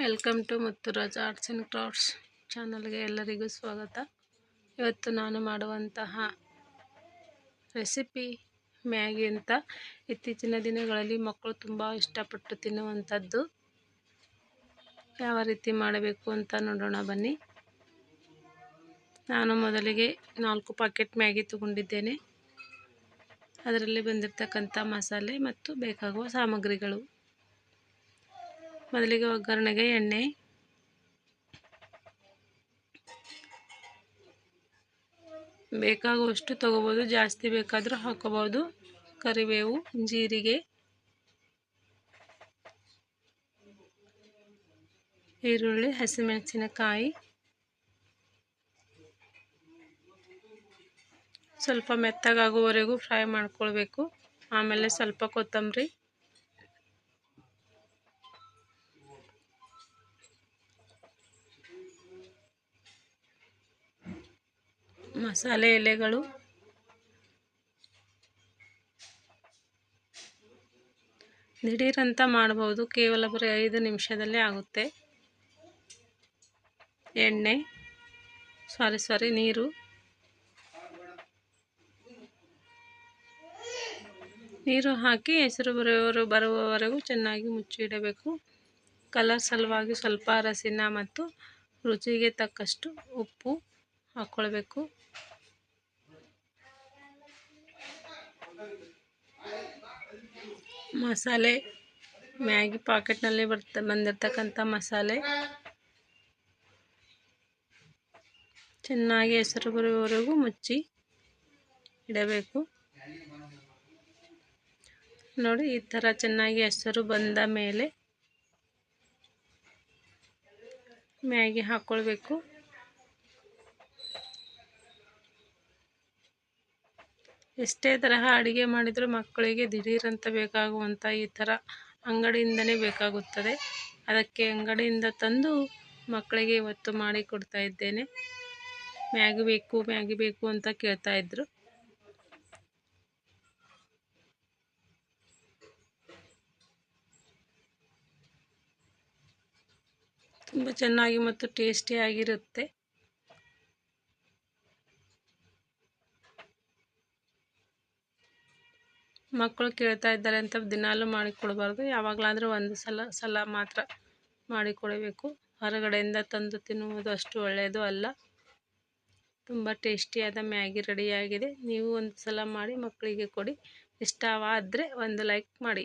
Welcome to Muthuraj arts and crafts ಚಾನಲ್ಗೆ ಎಲ್ಲರಿಗೂ ಸ್ವಾಗತ. ಇವತ್ತು ನಾನು ಮಾಡುವಂತಹ ರೆಸಿಪಿ ಮ್ಯಾಗಿ ಅಂತ. ಇತ್ತೀಚಿನ ದಿನಗಳಲ್ಲಿ ಮಕ್ಕಳು ತುಂಬ ಇಷ್ಟಪಟ್ಟು ತಿನ್ನುವಂಥದ್ದು. ಯಾವ ರೀತಿ ಮಾಡಬೇಕು ಅಂತ ನೋಡೋಣ ಬನ್ನಿ. ನಾನು ಮೊದಲಿಗೆ ನಾಲ್ಕು ಪಾಕೆಟ್ ಮ್ಯಾಗಿ ತಗೊಂಡಿದ್ದೇನೆ. ಅದರಲ್ಲಿ ಬಂದಿರತಕ್ಕಂಥ ಮಸಾಲೆ ಮತ್ತು ಬೇಕಾಗುವ ಸಾಮಗ್ರಿಗಳು. ಮೊದಲಿಗೆ ಒಗ್ಗರಣೆಗೆ ಎಣ್ಣೆ. ಬೇಕಾಗುವಷ್ಟು ತಗೋಬೋದು, ಜಾಸ್ತಿ ಬೇಕಾದರೂ ಹಾಕೋಬೋದು. ಕರಿಬೇವು, ಜೀರಿಗೆ. ಈರುಳ್ಳಿ, ಹಸಿಮೆಣಸಿನಕಾಯಿ. ಸ್ವಲ್ಪ ಮೆತ್ತಗಾಗುವವರೆಗೂ ಫ್ರೈ ಮಾಡ್ಕೊಳ್ಬೇಕು. ಆಮೇಲೆ ಸ್ವಲ್ಪ ಕೊತ್ತಂಬರಿ. ಮಸಾಲೆ ಎಲೆಗಳು. ದಿಢೀರಂತ ಮಾಡಬಹುದು ಕೇವಲ ಬರೀ ಐದು ನಿಮಿಷದಲ್ಲೇ ಆಗುತ್ತೆ. ಎಣ್ಣೆ, ಸಾರಿ ಸಾರಿ ನೀರು. ನೀರು ಹಾಕಿ ಹೆಸರು ಬರೆಯವರು ಬರುವವರೆಗೂ ಚೆನ್ನಾಗಿ ಮುಚ್ಚಿಡಬೇಕು. ಕಲರ್ ಸಲುವಾಗಿ ಸ್ವಲ್ಪ ಅರಸಿನ ಮತ್ತು ರುಚಿಗೆ ತಕ್ಕಷ್ಟು ಉಪ್ಪು. ಹಾಕ್ಕೊಳ್ಬೇಕು ಮಸಾಲೆ ಮ್ಯಾಗಿ ಪಾಕೆಟ್ನಲ್ಲಿ ಬರ್ತ, ಬಂದಿರ್ತಕ್ಕಂಥ ಮಸಾಲೆ. ಚೆನ್ನಾಗಿ ಹೆಸರು ಬರುವವರೆಗೂ ಮುಚ್ಚಿ ಇಡಬೇಕು. ನೋಡಿ, ಈ ಥರ ಚೆನ್ನಾಗಿ ಹೆಸರು ಬಂದ ಮೇಲೆ ಮ್ಯಾಗಿ ಹಾಕ್ಕೊಳ್ಬೇಕು ಎಷ್ಟೇ ತರಹ ಅಡುಗೆ ಮಾಡಿದರೂ ಮಕ್ಕಳಿಗೆ ದಿಢೀರಂತ ಬೇಕಾಗುವಂಥ ಈ ಥರ ಅಂಗಡಿಯಿಂದನೇ ಬೇಕಾಗುತ್ತದೆ. ಅದಕ್ಕೆ ಅಂಗಡಿಯಿಂದ ತಂದು ಮಕ್ಕಳಿಗೆ ಇವತ್ತು ಮಾಡಿ ಕೊಡ್ತಾ ಇದ್ದೇನೆ. ಮ್ಯಾಗಿ ಬೇಕು ಮ್ಯಾಗಿ ಬೇಕು ಅಂತ ಕೇಳ್ತಾ ಇದ್ರು. ತುಂಬ ಚೆನ್ನಾಗಿ ಮತ್ತು ಟೇಸ್ಟಿಯಾಗಿರುತ್ತೆ. ಮಕ್ಕಳು ಕೇಳ್ತಾ ಇದ್ದಾರೆ ಅಂತ ದಿನಾಲೂ ಮಾಡಿಕೊಡಬಾರ್ದು. ಯಾವಾಗಲಾದರೂ ಒಂದು ಸಲ ಸಲ ಮಾತ್ರ ಮಾಡಿಕೊಡಬೇಕು. ಹೊರಗಡೆಯಿಂದ ತಂದು ತಿನ್ನುವುದು ಅಷ್ಟು ಒಳ್ಳೆಯದು ಅಲ್ಲ. ತುಂಬ ಟೇಸ್ಟಿಯಾದ ಮ್ಯಾಗಿ ರೆಡಿಯಾಗಿದೆ. ನೀವು ಒಂದು ಸಲ ಮಾಡಿ ಮಕ್ಕಳಿಗೆ ಕೊಡಿ. ಇಷ್ಟವಾದರೆ ಒಂದು ಲೈಕ್ ಮಾಡಿ.